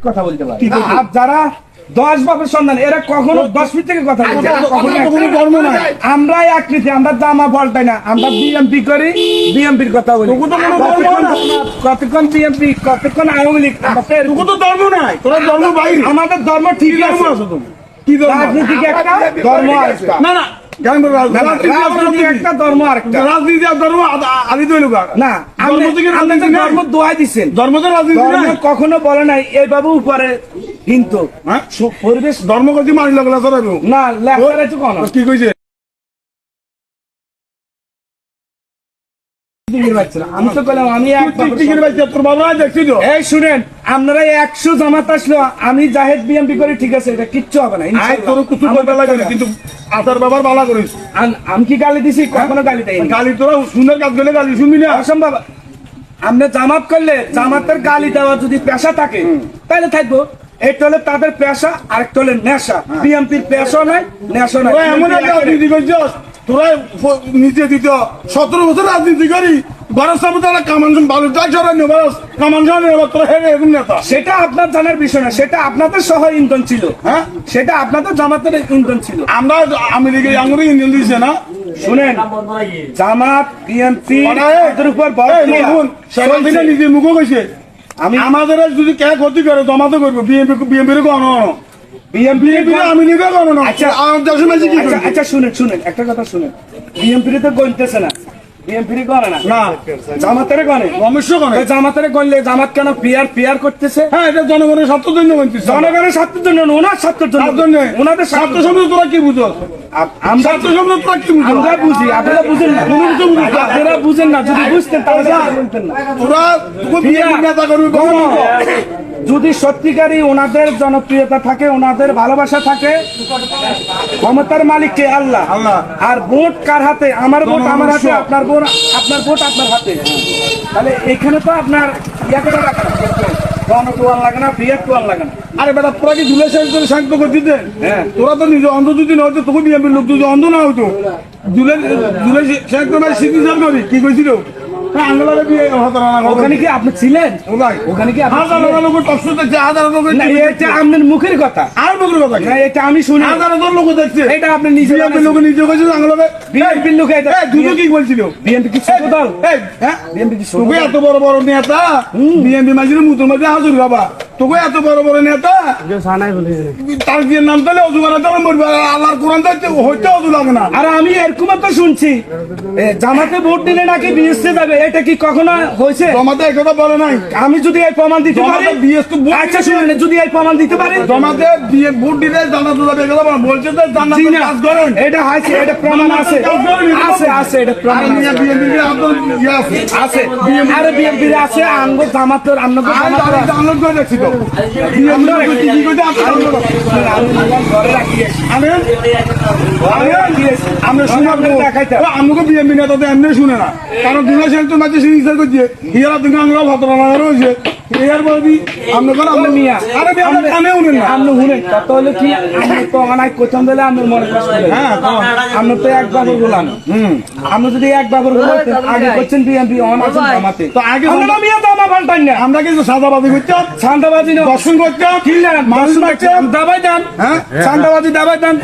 কথা বলতে পারে। যারা দশ বাপের সন্তান এরা কখনো দশ মিনিট থেকে কথা বলছে কখনো নাই। আমরা এক নীতি আমরা জামা পাল্টাই না। আমরা বিএমপি করি বিএমপির কথা বলি। কতক্ষণ- বিএমপি কতক্ষণ আওয়ামী লীগ? তো তোকে তো ধর্ম নাই। তোরা ধর্ম বাইরে। আমাদের ধর্ম ঠিক আছে। কি ধর্ম? রাজনীতিক একটা ধর্ম না না একটা ধর্ম আরেকটা। রাজনীতি আর ধর্ম আদি না ধর্ম দিচ্ছেন ধর্ম তো রাজনীতি কখনো বলে নাই এই বাবু উপরে কিন্তু। হ্যাঁ? পরিবেশ ধর্ম করছি মানি লাগলা না। কি কইছে? আমি তো বললাম আমি এক তুই টিকিট পাইছিস তোর বাবা দেখছি তো এই শুনেন আপনারা একশো জামাত আসলো আমি জাহেদ বিএমপি করি ঠিক আছে এটা কিচ্ছু হবে না তোর কুতু করতে লাগে কিন্তু বাবার বালা করিস। আমি কি গালি দিছি? কখনো গালি দেয়নি গালি তোরা সুন্দর কাজ করলে গালি শুনবি না। অসম্ভব। আপনি জামাত করলে জামাতের গালি দেওয়া যদি পেশা থাকে তাহলে থাকব। একটা হলে তাদের পেশা আর আরেকটা হলে নেশা। বিএমপির পেশা নাই নেশা নাই। এমন একটা তোরা নিচে দিত। সতেরো বছর রাজনীতি করি সেটা আপনার জানার বিষয় না সেটা আপনাদের সহ ইন্ধন ছিল। হ্যাঁ? সেটা আপনাদের জামাতের ইন্ধন ছিল। আমরা আঙুরে দিয়েছে না? শুনেন জামাত বিএনপি উপর নিজে মুখ কইছে। আমি আমাদের যদি কে ক্ষতি করে জমাতে করব বিএনপি বিএনপির কোনো বিএনপি বিএনপি আমেরিকা কোনো আচ্ছা। আচ্ছা আচ্ছা শুনেন শুনেন একটা কথা শুনেন। বিএনপি তো গণতেছে না। গণে না। না। জামাতের গণে। অবশ্য জামাতের গণলে জামাত কেন পিয়ার পিয়ার করতেছে? হ্যাঁ এটা জনগণের স্বার্থের জন্য জনগণের স্বার্থের জন্য ওনার স্বার্থের জন্য। ওনাদের স্বার্থ স্বার্থ তোরা কি বুঝো? আমরা সম্বন্ধে তোরা কি বুঝো? আমরা বুঝি আপনারা বুঝেন না। আপনারা বুঝেন না যদি বুঝতেন তাহলে বলতেন না। তোরা তোকে বিএনপি নেতা করবি? যদি সত্যিকারই ওনাদের জনপ্রিয়তা থাকে ওনাদের ভালোবাসা থাকে ক্ষমতার মালিক কে? আল্লাহ। আল্লাহ। আর ভোট কার হাতে? আমার ভোট আমার হাতে আপনার ভোট আপনার ভোট আপনার হাতে। তাহলে এখানে তো আপনার ইয়া করে রাখা জনটোয়াল লাগে না বিয়ের লাগে না। আরে বেটা তোরা কি দুলে শেষ করে শান্ত করে দিতে? হ্যাঁ। তোরা তো নিজে অন্ধ যদি না হতো তোকে বিএনপির লোক যদি অন্ধ না হতো শেষ করে সার কি কইছিল? আঙ্গলারে বিয়ে হতো না না ওখানে কি আপনি ছিলেন? ওখানে কি হাজার ছিলেন? হাজার দেখছে হাজার লোক এটা আপনার মুখের কথা। আর বকর কথা না এটা আমি শুনি। হাজার হাজার লোক দেখছে। এটা আপনি নিজে বিএনপির লোক নিজে কইছে আঙ্গলারে বিএনপির লোক এটা দুটো কি বলছিল? বিএনপি কি ছোট দল? এই হ্যাঁ? বিএনপি কি ছোট এত বড় বড় নেতা? বিএনপি মাঝে মুতুর মাঝে হাজুর বাবা তোকে এত বড় বড় নেতা? তার নাম তাহলে অজু বানাতে মরবে। আল্লাহর কোরআন হইতে অজু লাগে না। আর আমি এরকম তো শুনছি। জামাতে ভোট দিলে নাকি বিএসসি যাবে? এটা কি কখনো হয়েছে? জমাতে এই কথা বলে নাই। আমি যদি এই প্রমাণ দিতে পারি জমাতে বিএস তো ভোট আচ্ছা শুনুন যদি এই প্রমাণ দিতে পারি জমাতে দিয়ে ভোট দিলে জান্নাত যাবে এগুলো বলে। বলছে যে জান্নাত জি কাজ করেন। এটা আছে এটা প্রমাণ আছে। আছে আছে এটা প্রমাণ আছে। আছে। বিএনপি আছে আঙ্গ জামাতের আঙ্গ আমি জামাতের আমরা শুনে না কারণ দুজন তো মাঝে সিগনেচার করছে হিয়ারা আংলা ভদ্র রয়েছে বলবি? আমরা কোন আমরা মিয়া আরে বিয়া আমরা কানে উনেন না। আপনি শুনেন। কত হলে কি আপনি তো অনাই কোথাও দিলে আমি মনে কষ্ট হই। হ্যাঁ, কন। আপনি তো এক বাবুর গোলাম। আপনি যদি এক বাবুর গোলাম আগে করছেন বিএনপি অন আছেন জামাতে। তো আগে আমরা মিয়া জামা পাল্টান না। আমরা কিন্তু না। দর্শন মানুষ দাবাই দেন। হ্যাঁ দাবাই দেন।